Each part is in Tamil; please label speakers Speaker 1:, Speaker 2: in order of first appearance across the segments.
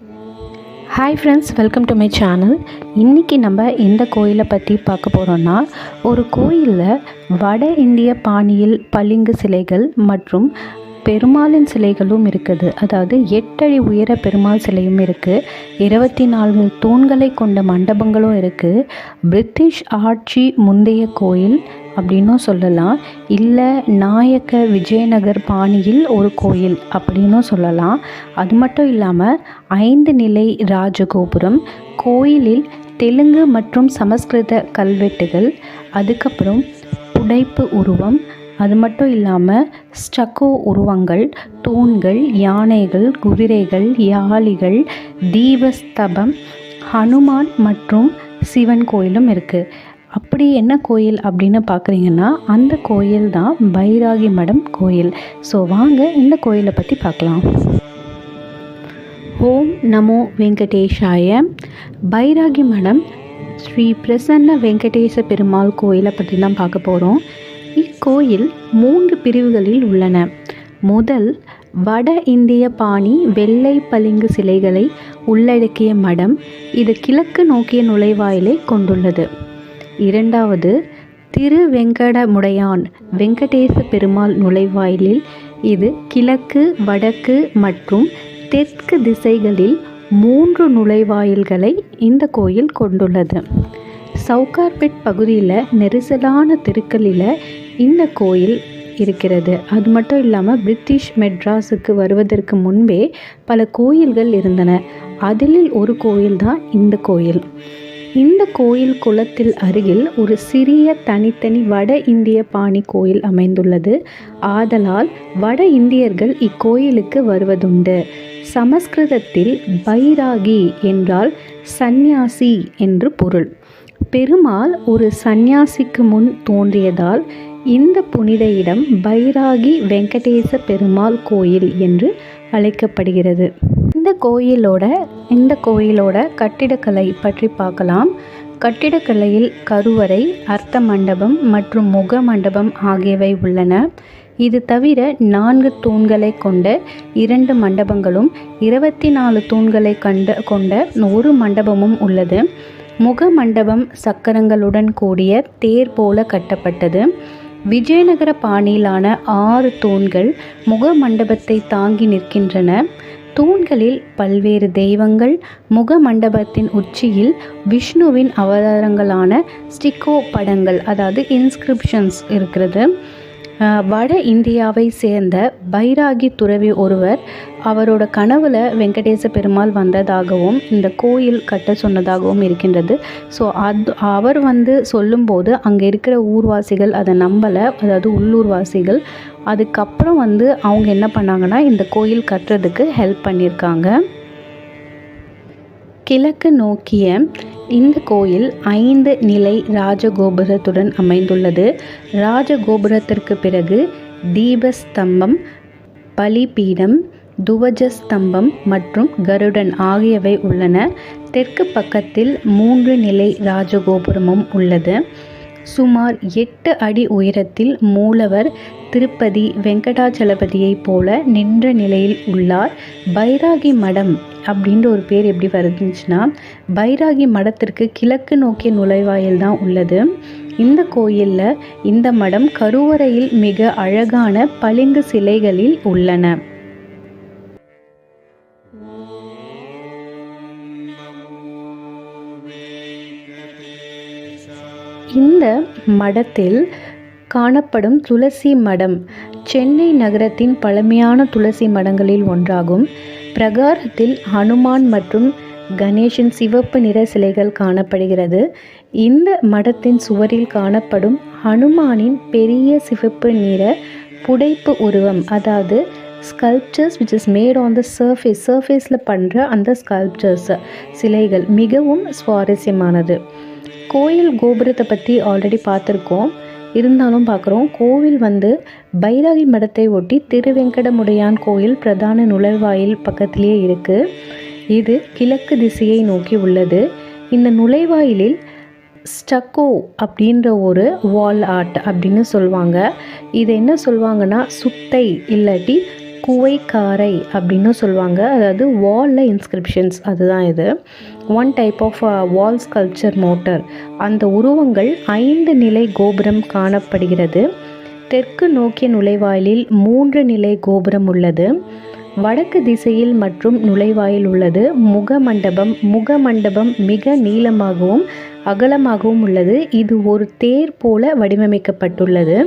Speaker 1: Hi friends welcome to my channel இன்றைக்கி நம்ம எந்த கோயிலை பற்றி பார்க்க போகிறோன்னா ஒரு கோயிலில் வட இந்திய பாணியில் பளிங்கு சிலைகள் மற்றும் பெருமாளின் சிலைகளும் இருக்குது. அதாவது எட்டடி உயர பெருமாள் சிலையும் இருக்குது இருபத்தி நான்கு தூண்களை கொண்ட மண்டபங்களும் இருக்குது பிரிட்டிஷ் ஆட்சி முந்தைய கோயில் அப்படின்னும் சொல்லலாம். இல்லை நாயக்க விஜயநகர் பாணியில் ஒரு கோயில் அப்படின்னும் சொல்லலாம். அது மட்டும் இல்லாமல் ஐந்து நிலை ராஜகோபுரம் கோயிலில் தெலுங்கு மற்றும் சமஸ்கிருத கல்வெட்டுகள் அதுக்கப்புறம் புடைப்பு உருவம் அது மட்டும் இல்லாமல் ஸ்டக்கோ உருவங்கள் தூண்கள் யானைகள் குதிரைகள் யாளிகள் தீபஸ்தபம் ஹனுமான் மற்றும் சிவன் கோயிலும் இருக்குது அப்படி என்ன கோயில் அப்படின்னு பார்க்குறீங்கன்னா அந்த கோயில் தான் பைராகி மடம் கோயில். ஸோ வாங்க இந்த கோயிலை பற்றி பார்க்கலாம். ஓம் நமோ வெங்கடேஷாய. பைராகி மடம் ஸ்ரீ பிரசன்ன வெங்கடேச பெருமாள் கோயிலை பற்றி தான் பார்க்க போகிறோம் இக்கோயில் மூன்று பிரிவுகளில் உள்ளன. முதல் வட இந்திய பாணி வெள்ளை பளிங்கு சிலைகளை உள்ளடக்கிய மடம் இது கிழக்கு நோக்கிய நுழைவாயிலை கொண்டுள்ளது. இரண்டாவது திருவெங்கடமுடையான் வெங்கடேச பெருமாள் நுழைவாயிலில் இது கிழக்கு வடக்கு மற்றும் தெற்கு திசைகளில் மூன்று நுழைவாயில்களை இந்த கோயில் கொண்டுள்ளது. சவுகார்பேட் பகுதியில் நெரிசலான தெருக்களில் இந்த கோயில் இருக்கிறது. அது மட்டும் இல்லாமல் பிரிட்டிஷ் மெட்ராஸுக்கு வருவதற்கு முன்பே பல கோயில்கள் இருந்தன. அதில் ஒரு கோயில் தான் இந்த கோயில். இந்த கோயில் குளத்தில் அருகில் ஒரு சிறிய தனித்தனி வட இந்திய பாணி கோயில் அமைந்துள்ளது. ஆதலால் வட இந்தியர்கள் இக்கோயிலுக்கு வருவதுண்டு. சமஸ்கிருதத்தில் பைராகி என்றால் சந்நியாசி என்று பொருள். பெருமாள் ஒரு சந்நியாசிக்கு முன் தோன்றியதால் இந்த புனித இடம் பைராகி வெங்கடேச பெருமாள் கோயில் என்று அழைக்கப்படுகிறது. இந்த கோயிலோட இந்த கோயிலோட கட்டிடக்கலை பற்றி பார்க்கலாம். கட்டிடக்கலையில் கருவறை அர்த்த மண்டபம் மற்றும் முக மண்டபம் ஆகியவை உள்ளன. இது தவிர நான்கு தூண்களை கொண்ட இரண்டு மண்டபங்களும் இருபத்தி நாலு தூண்களை கண்ட கொண்ட ஒரு மண்டபமும் உள்ளது. முக மண்டபம் சக்கரங்களுடன் கூடிய தேர் போல கட்டப்பட்டது. விஜயநகர பாணியிலான ஆறு தூண்கள் முக மண்டபத்தை தாங்கி நிற்கின்றன. தூண்களில் பல்வேறு தெய்வங்கள் முக மண்டபத்தின் உச்சியில் விஷ்ணுவின் அவதாரங்களான ஸ்டிக்கோ படங்கள் அதாவது இன்ஸ்கிரிப்ஷன்ஸ் இருக்கிறது. வட இந்தியாவை சேர்ந்த பைராகி துறவி ஒருவர் அவரோட கனவுல வெங்கடேச பெருமாள் வந்ததாகவும் இந்த கோயில் கட்ட சொன்னதாகவும் இருக்கின்றது. ஸோ அது அவர் வந்து சொல்லும்போது அங்கே இருக்கிற ஊர்வாசிகள் அதை நம்பலை. அதாவது உள்ளூர்வாசிகள். அதுக்கப்புறம் வந்து அவங்க என்ன பண்ணாங்கன்னா இந்த கோயில் கட்டுறதுக்கு ஹெல்ப் பண்ணியிருக்காங்க. கிழக்கு நோக்கிய இந்த கோயில் ஐந்து நிலை ராஜகோபுரத்துடன் அமைந்துள்ளது. ராஜகோபுரத்திற்கு பிறகு தீபஸ்தம்பம் பலிபீடம் துவஜஸ்தம்பம் மற்றும் கருடன் ஆகியவை உள்ளன. தெற்கு பக்கத்தில் மூன்று நிலை ராஜகோபுரமும் உள்ளது. சுமார் எட்டு அடி உயரத்தில் மூலவர் திருப்பதி வெங்கடாச்சலபதியைப் போல நின்ற நிலையில் உள்ளார். பைராகி மடம் அப்படின்ற ஒரு பேர் எப்படி வருதுச்சுன்னா பைராகி மடத்திற்கு கிழக்கு நோக்கிய நுழைவாயில் தான் உள்ளது. இந்த கோயிலில் இந்த மடம் கருவறையில் மிக அழகான பளிங்கு சிலைகளில் உள்ளன. இந்த மடத்தில் காணப்படும் துளசி மடம் சென்னை நகரத்தின் பழமையான துளசி மடங்களில் ஒன்றாகும் பிரகாரத்தில் ஹனுமான் மற்றும் கணேஷின் சிவப்பு நிற சிலைகள் காணப்படுகிறது. இந்த மடத்தின் சுவரில் காணப்படும் ஹனுமானின் பெரிய சிவப்பு நிற புடைப்பு உருவம் அதாவது sculptures which is made on the surface சர்ஃபேஸில் பண்ணுற அந்த ஸ்கல்ப்சர்ஸ் சிலைகள் மிகவும் சுவாரஸ்யமானது. கோயில் கோபுரத்தை பற்றி ஆல்ரெடி பார்த்துருக்கோம். இருந்தாலும் பார்க்குறோம் கோவில் வந்து பைராகி மடத்தை ஒட்டி திருவெங்கடமுடையான் கோயில் பிரதான நுழைவாயில் பக்கத்திலேயே இருக்குது இது கிழக்கு திசையை நோக்கி உள்ளது. இந்த நுழைவாயிலில் ஸ்டக்கோ அப்படின்ற ஒரு வால் ஆர்ட் அப்படின்னு சொல்லுவாங்க. இது என்ன சொல்லுவாங்கன்னா சுத்தை இல்லாட்டி குவைக்காரை அப்படின்னு சொல்லுவாங்க. அதாவது வாலில் இன்ஸ்கிரிப்ஷன்ஸ் அதுதான் இது. One type of wall sculpture motor அந்த உருவங்கள் ஐந்து நிலை கோபுரம் காணப்படுகிறது. தெற்கு நோக்கிய நுழைவாயிலில் மூன்று நிலை கோபுரம் உள்ளது. வடக்கு திசையில் மற்றும் நுழைவாயில் உள்ளது. முகமண்டபம் முகமண்டபம் மிக நீளமாகவும் அகலமாகவும் உள்ளது. இது ஒரு தேர் போல வடிவமைக்கப்பட்டுள்ளது.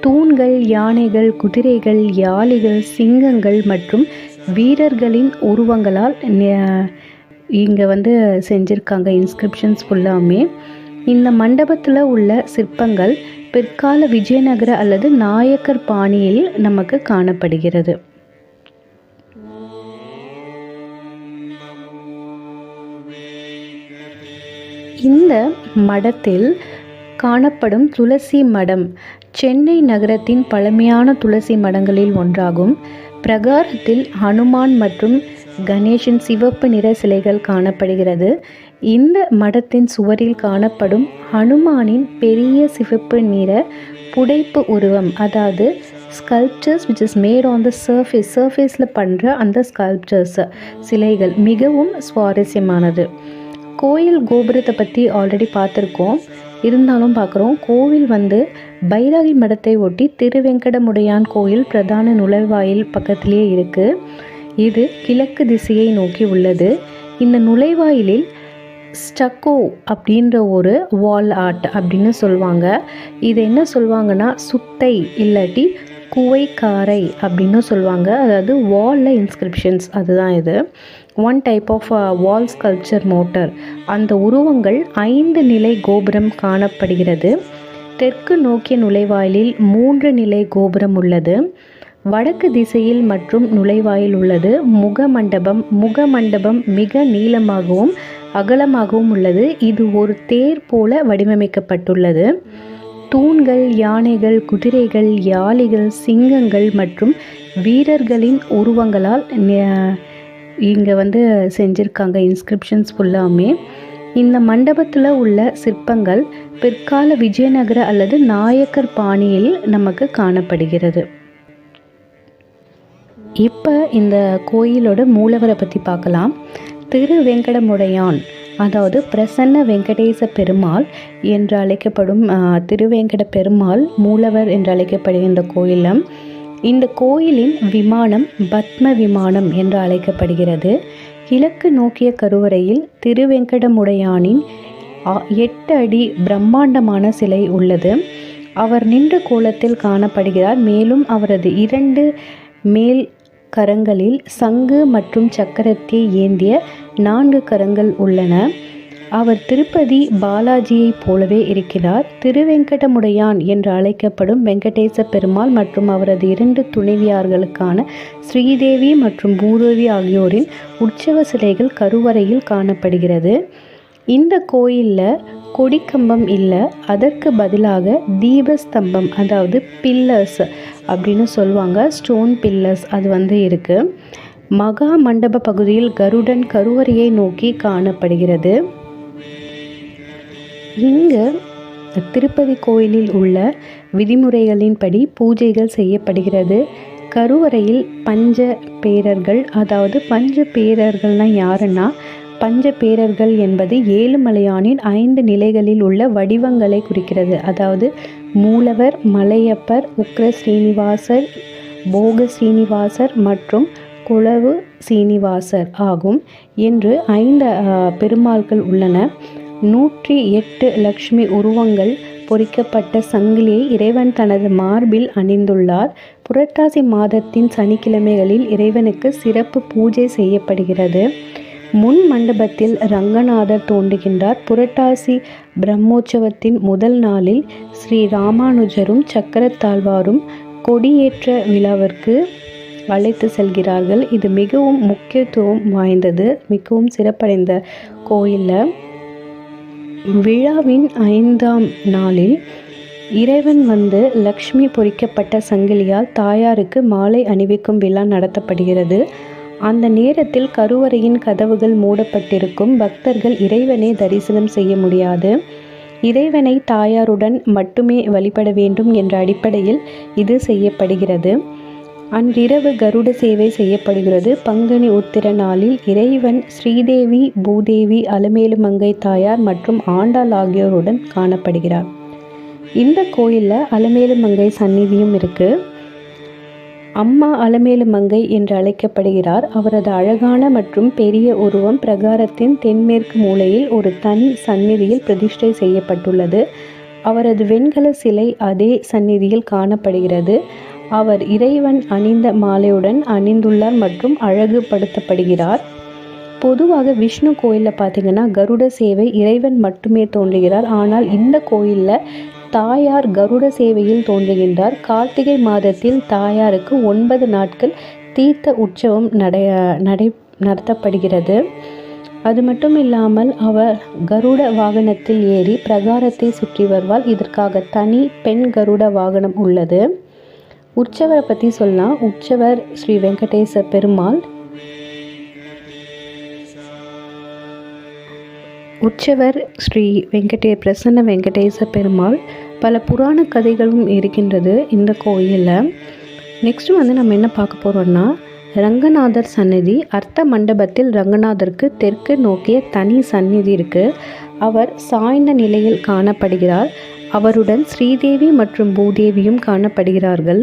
Speaker 1: தூண்கள் யானைகள் குதிரைகள் யாளிகள் சிங்கங்கள் மற்றும் வீரர்களின் உருவங்களால் இங்கே வந்து செஞ்சுருக்காங்க இன்ஸ்கிரிப்ஷன்ஸ் ஃபுல்லாமே இந்த மண்டபத்தில் உள்ள சிற்பங்கள் பிற்கால விஜயநகர அல்லது நாயக்கர் பாணியில் நமக்கு காணப்படுகிறது. இந்த மடத்தில் காணப்படும் துளசி மடம் சென்னை நகரத்தின் பழமையான துளசி மடங்களில் ஒன்றாகும். பிரகாரத்தில் ஹனுமான் மற்றும் கணேஷின் சிவப்பு நிற சிலைகள் காணப்படுகிறது. இந்த மடத்தின் சுவரில் காணப்படும் ஹனுமானின் பெரிய சிவப்பு நிற புடைப்பு உருவம் அதாவது sculptures which is made on the surface சர்ஃபேஸில் பண்ணுற அந்த ஸ்கல்ப்சர்ஸ் சிலைகள் மிகவும் சுவாரஸ்யமானது. கோயில் கோபுரத்தை பற்றி ஆல்ரெடி பார்த்துருக்கோம். இருந்தாலும் பார்க்குறோம் கோவில் வந்து பைராகி மடத்தை ஒட்டி திருவெங்கடமுடையான் கோயில் பிரதான நுழைவாயில் பக்கத்திலே இருக்குது இது கிழக்கு திசையை நோக்கி உள்ளது. இந்த நுழைவாயிலில் ஸ்டக்கோ அப்படின்ற ஒரு வால் ஆர்ட் அப்படின்னு சொல்லுவாங்க. இது என்ன சொல்லுவாங்கன்னா சுத்தை இல்லாட்டி குவைக்காரை அப்படின்னு சொல்லுவாங்க. அதாவது வாலில் இன்ஸ்கிரிப்ஷன்ஸ் அதுதான் இது. One type of wall sculpture motor அந்த உருவங்கள் ஐந்து நிலை கோபுரம் காணப்படுகிறது. தெற்கு நோக்கிய நுழைவாயிலில் மூன்று நிலை கோபுரம் உள்ளது. வடக்கு திசையில் மற்றும் நுழைவாயில் உள்ளது. முகமண்டபம் முகமண்டபம் மிக நீளமாகவும் அகலமாகவும் உள்ளது. இது ஒரு தேர் போல வடிவமைக்கப்பட்டுள்ளது. தூண்கள் யானைகள் குதிரைகள் யாளிகள் சிங்கங்கள் மற்றும் வீரர்களின் உருவங்களால் இங்கே வந்து செஞ்சுருக்காங்க இன்ஸ்கிரிப்ஷன்ஸ் ஃபுல்லாமே இந்த மண்டபத்தில் உள்ள சிற்பங்கள் பிற்கால விஜயநகர அல்லது நாயக்கர் பாணியில் நமக்கு காணப்படுகிறது. இப்போ இந்த கோயிலோட மூலவரை பற்றி பார்க்கலாம். திரு வெங்கடமுடையான் அதாவது பிரசன்ன வெங்கடேச பெருமாள் என்று அழைக்கப்படும் திருவேங்கட பெருமாள் மூலவர் என்று அழைக்கப்படுகின்ற கோயிலம் இந்த கோயிலின் விமானம் பத்ம விமானம் என்று அழைக்கப்படுகிறது. கிழக்கு நோக்கிய கருவறையில் திருவெங்கடமுடையானின் எட்டு அடி பிரம்மாண்டமான சிலை உள்ளது. அவர் நின்ற கோலத்தில் காணப்படுகிறார். மேலும் அவரது இரண்டு மேல் கரங்களில் சங்கு மற்றும் சக்கரத்தை ஏந்திய நான்கு கரங்கள் உள்ளன. அவர் திருப்பதி பாலாஜியைப் போலவே இருக்கிறார். திருவெங்கடமுடையான் என்று அழைக்கப்படும் வெங்கடேச பெருமாள் மற்றும் அவரது இரண்டு துணைவியார்களுக்கான ஸ்ரீதேவி மற்றும் பூதேவி ஆகியோரின் உற்சவ சிலைகள் கருவறையில் காணப்படுகிறது. இந்த கோயிலில் கொடிக்கம்பம் இல்லை அதற்கு பதிலாக தீபஸ்தம்பம் அதாவது பில்லர்ஸ் அப்படின்னு சொல்லுவாங்க ஸ்டோன் பில்லர்ஸ் அது வந்து இருக்குது மகா மண்டப பகுதியில் கருடன் கருவறையை நோக்கி காணப்படுகிறது. இங்கு திருப்பதி கோயிலில் உள்ள விதிமுறைகளின்படி பூஜைகள் செய்யப்படுகிறது. கருவறையில் பஞ்ச பேரர்கள் அதாவது பஞ்ச பேரர்கள்னால் யாருன்னா பஞ்ச பேரர்கள் என்பது ஏழுமலையானின் ஐந்து நிலைகளில் உள்ள வடிவங்களை குறிக்கிறது. அதாவது மூலவர் மலையப்பர் உக்ர ஸ்ரீனிவாசர் போக ஸ்ரீனிவாசர் மற்றும் குளவு சீனிவாசர் ஆகும். என்று ஐந்து பெருமாள்கள் உள்ளன. நூற்றி எட்டு லக்ஷ்மி உருவங்கள் பொறிக்கப்பட்ட சங்கிலியை இறைவன் தனது மார்பில் அணிந்துள்ளார். புரட்டாசி மாதத்தின் சனிக்கிழமைகளில் இறைவனுக்கு சிறப்பு பூஜை செய்யப்படுகிறது. முன் மண்டபத்தில் ரங்கநாதர் தோன்றுகின்றார். புரட்டாசி பிரம்மோற்சவத்தின் முதல் நாளில் ஸ்ரீ ராமானுஜரும் சக்கரத்தாழ்வாரும் கொடியேற்ற விழாவிற்கு அழைத்து செல்கிறார்கள். இது மிகவும் முக்கியத்துவம் வாய்ந்தது மிகவும் சிறப்படைந்த கோயிலில். விழாவின் ஐந்தாம் நாளில் இறைவன் வந்து லக்ஷ்மி பொறிக்கப்பட்ட சங்கிலியால் தாயாருக்கு மாலை அணிவிக்கும் விழா நடத்தப்படுகிறது. அந்த நேரத்தில் கருவறையின் கதவுகள் மூடப்பட்டிருக்கும். பக்தர்கள் இறைவனை தரிசனம் செய்ய முடியாது. இறைவனை தாயாருடன் மட்டுமே வழிபட வேண்டும் என்ற அடிப்படையில் இது செய்யப்படுகிறது. அன்றிரவு கருட சேவை செய்யப்படுகிறது. பங்குனி உத்திர நாளில் இறைவன் ஸ்ரீதேவி பூதேவி அலமேலுமங்கை தாயார் மற்றும் ஆண்டாள் ஆகியோருடன் காணப்படுகிறார். இந்த கோயிலில் அலமேலுமங்கை சந்நிதியும் இருக்குது அம்மா அலமேலு மங்கை என்று அழைக்கப்படுகிறார். அவரது அழகான மற்றும் பெரிய உருவம் பிரகாரத்தின் தென்மேற்கு மூலையில் ஒரு தனி சந்நிதியில் பிரதிஷ்டை செய்யப்பட்டுள்ளது. அவரது வெண்கல சிலை அதே சந்நிதியில் காணப்படுகிறது. அவர் இறைவன் அணிந்த மாலையுடன் அணிந்துள்ளார் மற்றும் அழகுபடுத்தப்படுகிறார். பொதுவாக விஷ்ணு கோயிலில் பார்த்தீங்கன்னா கருட சேவை இறைவன் மட்டுமே தோன்றுகிறார். ஆனால் இந்த கோயிலில் தாயார் கருட சேவையில் தோன்றுகின்றார். கார்த்திகை மாதத்தில் தாயாருக்கு ஒன்பது நாட்கள் தீர்த்த உற்சவம் நடை நடை நடத்தப்படுகிறது. அது மட்டும் இல்லாமல் அவர் கருட வாகனத்தில் ஏறி பிரகாரத்தை சுற்றி வருவாள் இதற்காக தனி பெண் கருட வாகனம் உள்ளது. உற்சவரை பற்றி சொல்லலாம். உற்சவர் ஸ்ரீ வெங்கடேச பெருமாள் உற்சவர் ஸ்ரீ வெங்கடே பிரசன்ன வெங்கடேச பெருமாள் பல புராண கதைகளும் இருக்கின்றது இந்த கோயிலில். நெக்ஸ்ட் வந்து நம்ம என்ன பார்க்க போகிறோம்னா ரங்கநாதர் சந்நிதி அர்த்த மண்டபத்தில் ரங்கநாதருக்கு தெற்கு நோக்கிய தனி சந்நிதி இருக்குது அவர் சாய்ந்த நிலையில் காணப்படுகிறார். அவருடன் ஸ்ரீதேவி மற்றும் பூதேவியும் காணப்படுகிறார்கள்.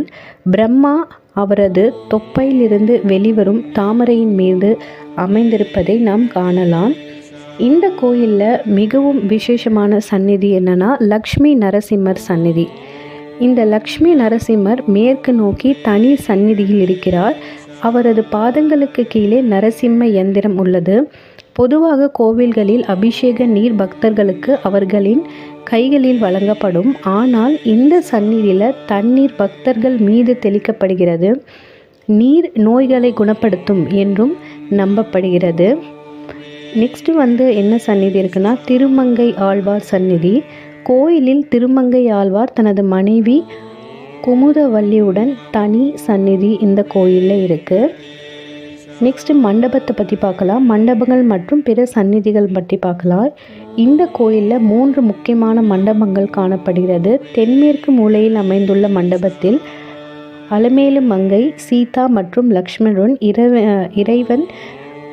Speaker 1: பிரம்மா அவரது தொப்பையிலிருந்து வெளிவரும் தாமரையின் மீது அமைந்திருப்பதை நாம் காணலாம். இந்த கோயிலில் மிகவும் விசேஷமான சந்நிதி என்னன்னா லக்ஷ்மி நரசிம்மர் சந்நிதி. இந்த லக்ஷ்மி நரசிம்மர் மேற்கு நோக்கி தனி சந்நிதியில் இருக்கிறார். அவரது பாதங்களுக்கு கீழே நரசிம்ம எந்திரம் உள்ளது. பொதுவாக கோவில்களில் அபிஷேக நீர் பக்தர்களுக்கு அவர்களின் கைகளில் வழங்கப்படும். ஆனால் இந்த சந்நிதியில் தண்ணீர் பக்தர்கள் மீது தெளிக்கப்படுகிறது. நீர் நோய்களை குணப்படுத்தும் என்றும் நம்பப்படுகிறது. நெக்ஸ்ட் வந்து என்ன சந்நிதி இருக்குன்னா திருமங்கை ஆழ்வார் சந்நிதி. கோயிலில் திருமங்கை ஆழ்வார் தனது மனைவி குமுதவல்லியுடன் தனி சந்நிதி இந்த கோயிலில் இருக்குது நெக்ஸ்ட் மண்டபத்தை பற்றி பார்க்கலாம். மண்டபங்கள் மற்றும் பிற சந்நிதிகள் பற்றி பார்க்கலாம். இந்த கோயிலில் மூன்று முக்கியமான மண்டபங்கள் காணப்படுகிறது. தென்மேற்கு மூலையில் அமைந்துள்ள மண்டபத்தில் அலமேலு மங்கை சீதா மற்றும் லக்ஷ்மணன் இறைவன்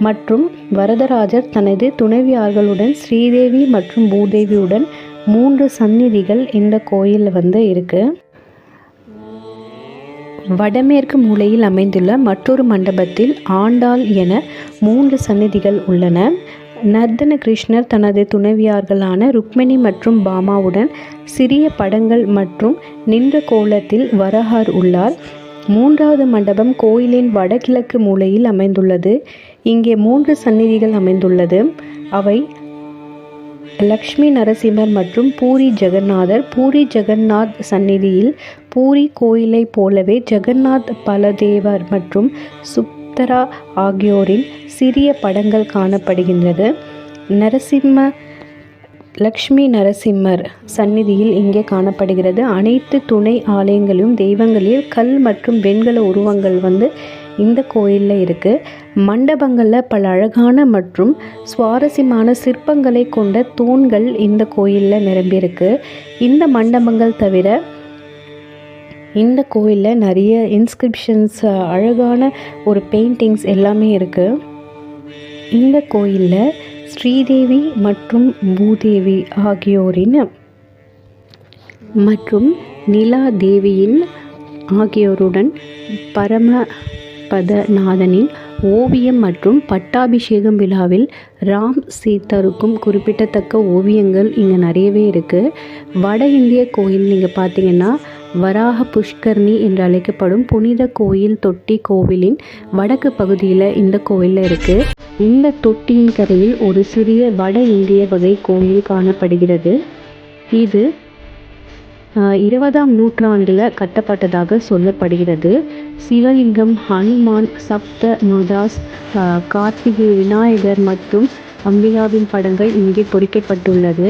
Speaker 1: மற்றும் வரதராஜர் தனது துணைவியார்களுடன் ஸ்ரீதேவி மற்றும் பூதேவியுடன் மூன்று சந்நிதிகள் இந்த கோயிலில் வந்து இருக்குது வடமேற்கு மூலையில் அமைந்துள்ள மற்றொரு மண்டபத்தில் ஆண்டாள் என மூன்று சந்நிதிகள் உள்ளன. நர்தன கிருஷ்ணர் தனது துணைவியார்களான ருக்மிணி மற்றும் பாமாவுடன் சிறிய படங்கள் மற்றும் நின்ற கோலத்தில் வரஹார் உள்ளார். மூன்றாவது மண்டபம் கோயிலின் வடகிழக்கு மூலையில் அமைந்துள்ளது. இங்கே மூன்று சந்நிதிகள் அமைந்துள்ளது. அவை லக்ஷ்மி நரசிம்மர் மற்றும் பூரி ஜெகநாதர். பூரி ஜெகநாத் சந்நிதியில் பூரி கோயிலைப் போலவே ஜெகநாத் பலதேவர் மற்றும் சுப்தரா ஆகியோரின் சிறிய படங்கள் காணப்படுகின்றது. நரசிம்ம லக்ஷ்மி நரசிம்மர் சந்நிதியில் இங்கே காணப்படுகிறது. அனைத்து துணை ஆலயங்களிலும் தெய்வங்களில் கல் மற்றும் வெண்கல உருவங்கள் வந்து இந்த கோயிலில் இருக்குது மண்டபங்களில் பல அழகான மற்றும் சுவாரஸ்யமான சிற்பங்களை கொண்ட தூண்கள் இந்த கோயிலில் நிரம்பியிருக்கு. இந்த மண்டபங்கள் தவிர இந்த கோயிலில் நிறைய இன்ஸ்கிரிப்ஷன்ஸ் அழகான ஒரு பெயிண்டிங்ஸ் எல்லாமே இருக்குது இந்த கோயிலில் ஸ்ரீதேவி மற்றும் பூதேவி ஆகியோரின் மற்றும் நிலா தேவியின் ஆகியோருடன் பரமபதநாதனின் ஓவியம் மற்றும் பட்டாபிஷேகம் விழாவில் ராம் சீதாருக்கும் குறிப்பிடத்தக்க ஓவியங்கள் இங்கே நிறையவே இருக்குது வட இந்திய கோயில் நீங்கள் பார்த்தீங்கன்னா வராக புஷ்கர்ணி என்று அழைக்கப்படும் புனித கோயில் தொட்டி கோவிலின் வடக்கு பகுதியில் இந்த கோயிலில் இருக்குது இந்த தொட்டியின் கரையில் ஒரு சிறிய வட இந்திய வகை கோயில் காணப்படுகிறது. இது இருபதாம் நூற்றாண்டில் கட்டப்பட்டதாக சொல்லப்படுகிறது. சிவலிங்கம் ஹனுமான் சப்த நுதாஸ் கார்த்திகை விநாயகர் மற்றும் அம்பிகாவின் படங்கள் இங்கே பொறிக்கப்பட்டுள்ளது.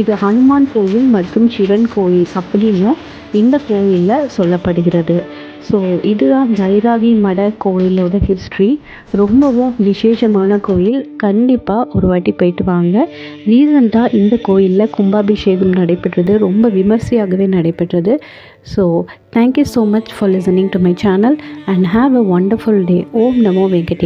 Speaker 1: இது ஹனுமான் கோவில் மற்றும் சிவன் கோவில் அப்படின்னும் இந்த கோயிலில் சொல்லப்படுகிறது. ஸோ இதுதான் ஜைராகி மட கோயிலோட ஹிஸ்ட்ரி ரொம்பவும் விசேஷமான கோயில். கண்டிப்பாக ஒரு வாட்டி போயிட்டு வாங்க. ரீசண்டாக இந்த கோயிலில் கும்பாபிஷேகம் நடைபெற்றது. ரொம்ப விமர்சையாகவே நடைபெற்றது. So thank you so much for listening to my channel and have a wonderful day Om Namo வெங்கடே